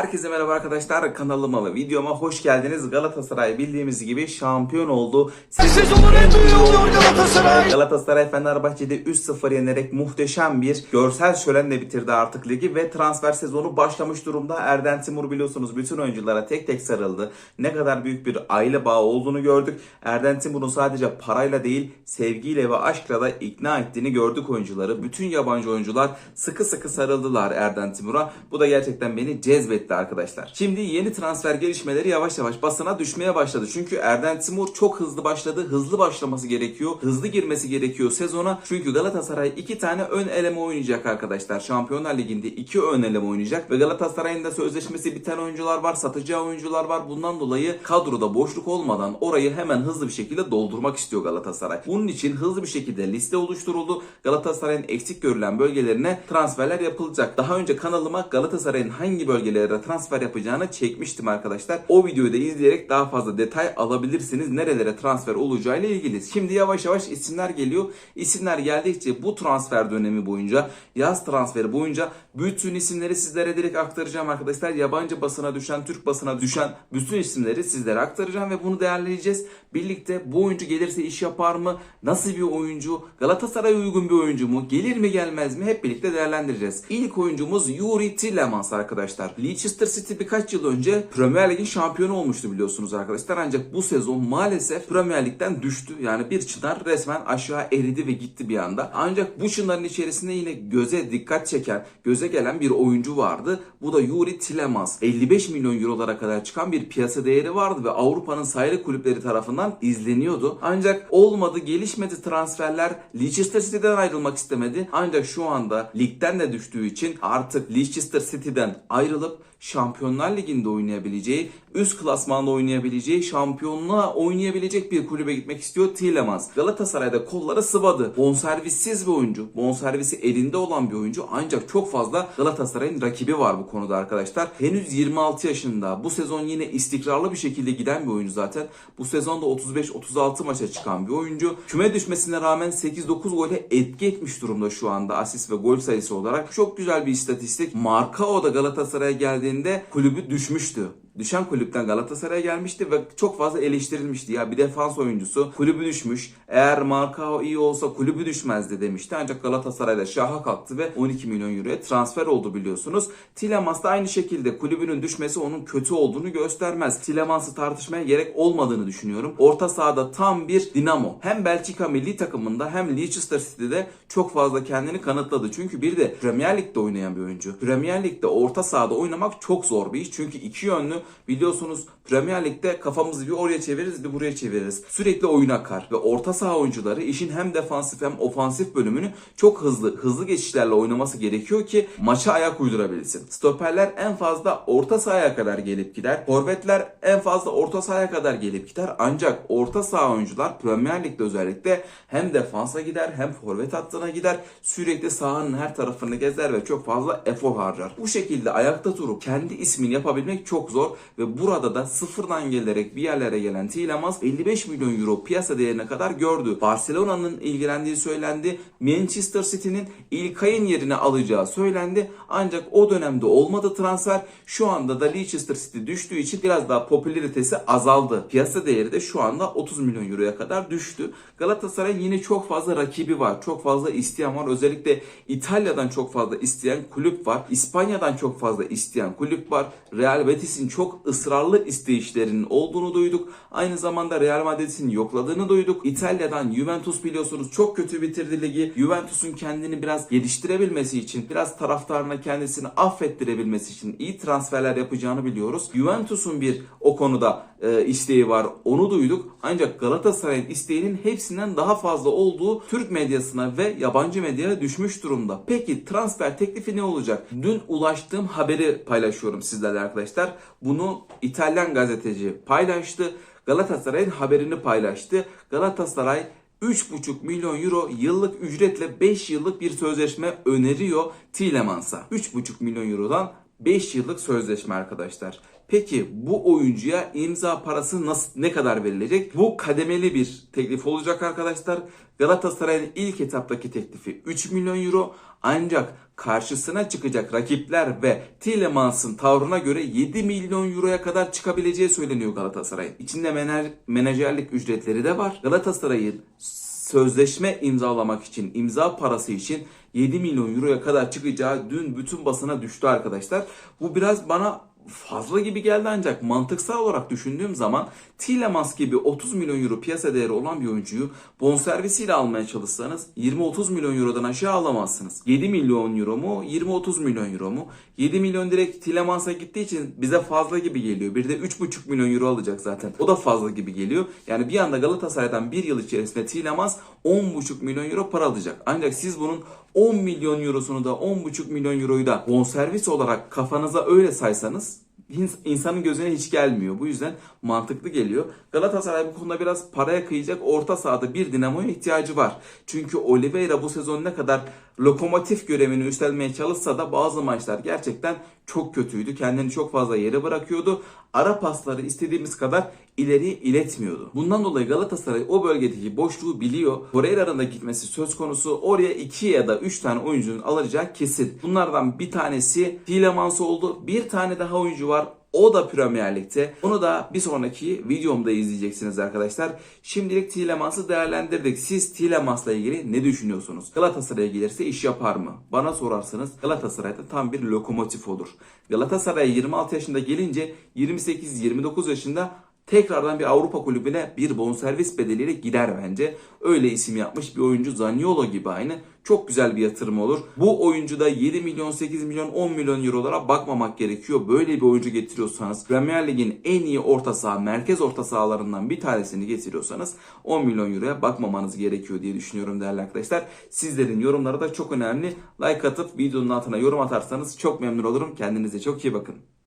Herkese merhaba arkadaşlar kanalıma ve videoma hoş geldiniz. Galatasaray bildiğimiz gibi şampiyon oldu. Sezonun en büyüğü oluyor Galatasaray. Galatasaray Fenerbahçe'de 3-0 yenerek muhteşem bir görsel şölenle bitirdi artık ligi ve transfer sezonu başlamış durumda. Erden Timur biliyorsunuz bütün oyunculara tek tek sarıldı. Ne kadar büyük bir aile bağı olduğunu gördük. Erden Timur'un sadece parayla değil sevgiyle ve aşkla da ikna ettiğini gördük oyuncuları. Bütün yabancı oyuncular sıkı sıkı sarıldılar Erden Timur'a. Bu da gerçekten beni cezbetti arkadaşlar. Şimdi yeni transfer gelişmeleri yavaş yavaş basına düşmeye başladı. Çünkü Erden Timur çok hızlı başladı. Hızlı başlaması gerekiyor. Hızlı girmesi gerekiyor sezona. Çünkü Galatasaray iki tane ön eleme oynayacak arkadaşlar. Şampiyonlar Ligi'nde iki ön eleme oynayacak. Ve Galatasaray'ın da sözleşmesi biten oyuncular var. Satacağı oyuncular var. Bundan dolayı kadroda boşluk olmadan orayı hemen hızlı bir şekilde doldurmak istiyor Galatasaray. Bunun için hızlı bir şekilde liste oluşturuldu. Galatasaray'ın eksik görülen bölgelerine transferler yapılacak. Daha önce kanalıma Galatasaray'ın hangi bölgelere transfer yapacağını çekmiştim arkadaşlar. O videoyu da izleyerek daha fazla detay alabilirsiniz. Nerelere transfer olacağıyla ilgili. Şimdi yavaş yavaş isimler geliyor. İsimler geldikçe bu transfer dönemi boyunca, yaz transferi boyunca bütün isimleri sizlere direkt aktaracağım arkadaşlar. Yabancı basına düşen, Türk basına düşen bütün isimleri sizlere aktaracağım ve bunu değerleyeceğiz. Birlikte bu oyuncu gelirse iş yapar mı? Nasıl bir oyuncu? Galatasaray'a uygun bir oyuncu mu? Gelir mi gelmez mi? Hep birlikte değerlendireceğiz. İlk oyuncumuz Yuri Tillemans arkadaşlar. Leicester City birkaç yıl önce Premier Lig'in şampiyonu olmuştu biliyorsunuz arkadaşlar. Ancak bu sezon maalesef Premier Lig'den düştü. Yani bir çınar resmen aşağı eridi ve gitti bir anda. Ancak bu çınarın içerisinde yine göze dikkat çeken, göze gelen bir oyuncu vardı. Bu da Yuri Tillemans. 55 milyon eurolara kadar çıkan bir piyasa değeri vardı ve Avrupa'nın sayılı kulüpleri tarafından izleniyordu. Ancak olmadı, gelişmedi transferler. Leicester City'den ayrılmak istemedi. Ancak şu anda ligden de düştüğü için artık Leicester City'den ayrılıp Şampiyonlar Ligi'nde oynayabileceği, üst klasmanda oynayabileceği, şampiyonluğa oynayabilecek bir kulübe gitmek istiyor Tielemans. Galatasaray'da kolları sıvadı. Bonservissiz bir oyuncu. Bonservisi elinde olan bir oyuncu. Ancak çok fazla Galatasaray'ın rakibi var bu konuda arkadaşlar. Henüz 26 yaşında. Bu sezon yine istikrarlı bir şekilde giden bir oyuncu zaten. Bu sezonda 35-36 maça çıkan bir oyuncu. Küme düşmesine rağmen 8-9 gole etki etmiş durumda şu anda asist ve gol sayısı olarak. Çok güzel bir istatistik. Marcao da Galatasaray'a geldiğinde kulübü düşmüştü düşen kulüpten Galatasaray'a gelmişti ve çok fazla eleştirilmişti. Ya bir defans oyuncusu kulübü düşmüş. Eğer Marcao iyi olsa kulübü düşmezdi demişti. Ancak Galatasaray'da şaha kalktı ve 12 milyon euroya transfer oldu biliyorsunuz. Tillemans da aynı şekilde kulübünün düşmesi onun kötü olduğunu göstermez. Tillemans'ı tartışmaya gerek olmadığını düşünüyorum. Orta sahada tam bir dinamo. Hem Belçika milli takımında hem Leicester City'de çok fazla kendini kanıtladı. Çünkü bir de Premier Lig'de oynayan bir oyuncu. Premier Lig'de orta sahada oynamak çok zor bir iş. Çünkü iki yönlü biliyorsunuz Premier Lig'de kafamızı bir oraya çeviririz bir buraya çeviririz. Sürekli oyun akar ve orta saha oyuncuları işin hem defansif hem ofansif bölümünü çok hızlı hızlı geçişlerle oynaması gerekiyor ki maça ayak uydurabilsin. Stoperler en fazla orta sahaya kadar gelip gider. Forvetler en fazla orta sahaya kadar gelip gider. Ancak orta saha oyuncular Premier Lig'de özellikle hem defansa gider hem forvet hattına gider. Sürekli sahanın her tarafını gezer ve çok fazla efor harcar. Bu şekilde ayakta durup kendi ismini yapabilmek çok zor ve burada da sıfırdan gelerek bir yerlere gelen Tielemans 55 milyon euro piyasa değerine kadar gördü. Barcelona'nın ilgilendiği söylendi. Manchester City'nin İlkay'ın yerine alacağı söylendi. Ancak o dönemde olmadı transfer. Şu anda da Leicester City düştüğü için biraz daha popülaritesi azaldı. Piyasa değeri de şu anda 30 milyon euroya kadar düştü. Galatasaray'ın yine çok fazla rakibi var. Çok fazla isteyen var. Özellikle İtalya'dan çok fazla isteyen kulüp var. İspanya'dan çok fazla isteyen kulüp var. Real Betis'in çok ısrarlı isteyişlerinin olduğunu duyduk. Aynı zamanda Real Madrid'in yokladığını duyduk. İtalya'dan Juventus biliyorsunuz çok kötü bitirdi ligi. Juventus'un kendini biraz geliştirebilmesi için, biraz taraftarına kendisini affettirebilmesi için iyi transferler yapacağını biliyoruz. Juventus'un bir o konuda e, isteği var. Onu duyduk. Ancak Galatasaray'ın isteğinin hepsinden daha fazla olduğu Türk medyasına ve yabancı medyaya düşmüş durumda. Peki transfer teklifi ne olacak? Dün ulaştığım haberi paylaşıyorum sizlerle arkadaşlar. Bunu İtalyan gazeteci paylaştı. Galatasaray'ın haberini paylaştı. Galatasaray 3,5 milyon euro yıllık ücretle 5 yıllık bir sözleşme öneriyor Tielemans'a. 3,5 milyon eurodan 5 yıllık sözleşme arkadaşlar. Peki bu oyuncuya imza parası nasıl ne kadar verilecek? Bu kademeli bir teklif olacak arkadaşlar. Galatasaray'ın ilk etaptaki teklifi 3 milyon euro ancak karşısına çıkacak rakipler ve Tillemans'ın tavrına göre 7 milyon euroya kadar çıkabileceği söyleniyor Galatasaray'ın. İçinde menajer- menajerlik ücretleri de var. Galatasaray'ın sözleşme imzalamak için, imza parası için 7 milyon euroya kadar çıkacağı dün bütün basına düştü arkadaşlar. Bu biraz bana fazla gibi geldi ancak mantıksal olarak düşündüğüm zaman Tielemans gibi 30 milyon euro piyasa değeri olan bir oyuncuyu bonservisiyle almaya çalışsanız 20-30 milyon eurodan aşağı alamazsınız. 7 milyon euro mu 20-30 milyon euro mu? 7 milyon direkt Tielemans'a gittiği için bize fazla gibi geliyor. Bir de 3,5 milyon euro alacak zaten. O da fazla gibi geliyor. Yani bir anda Galatasaray'dan bir yıl içerisinde Tielemans 10,5 milyon euro para alacak. Ancak siz bunun 10 milyon eurosunu da 10,5 milyon euroyu da bonservis olarak kafanıza öyle saysanız insanın gözüne hiç gelmiyor. Bu yüzden mantıklı geliyor. Galatasaray bu konuda biraz paraya kıyacak orta sahada bir dinamoya ihtiyacı var. Çünkü Oliveira bu sezon ne kadar lokomotif görevini üstlenmeye çalışsa da bazı maçlar gerçekten çok kötüydü. Kendini çok fazla yere bırakıyordu. Ara pasları istediğimiz kadar ileri iletmiyordu. Bundan dolayı Galatasaray o bölgedeki boşluğu biliyor. Torreira'nın da gitmesi söz konusu. Oraya 2 ya da 3 tane oyuncunun alacağı kesin. Bunlardan bir tanesi Tielemans oldu. Bir tane daha oyuncu var. O da Premier Lig'de. Onu da bir sonraki videomda izleyeceksiniz arkadaşlar. Şimdilik Tielemans'ı değerlendirdik. Siz Tielemans'la ilgili ne düşünüyorsunuz? Galatasaray'a gelirse iş yapar mı? Bana sorarsanız Galatasaray'da tam bir lokomotif olur. Galatasaray 26 yaşında gelince 28-29 yaşında tekrardan bir Avrupa kulübüne bir bonservis bedeliyle gider bence. Öyle isim yapmış bir oyuncu Zaniolo gibi aynı. Çok güzel bir yatırım olur. Bu oyuncuda 7 milyon, 8 milyon, 10 milyon eurolara bakmamak gerekiyor. Böyle bir oyuncu getiriyorsanız Premier Lig'in en iyi orta saha, merkez orta sahalarından bir tanesini getiriyorsanız 10 milyon euroya bakmamanız gerekiyor diye düşünüyorum değerli arkadaşlar. Sizlerin yorumları da çok önemli. Like atıp videonun altına yorum atarsanız çok memnun olurum. Kendinize çok iyi bakın.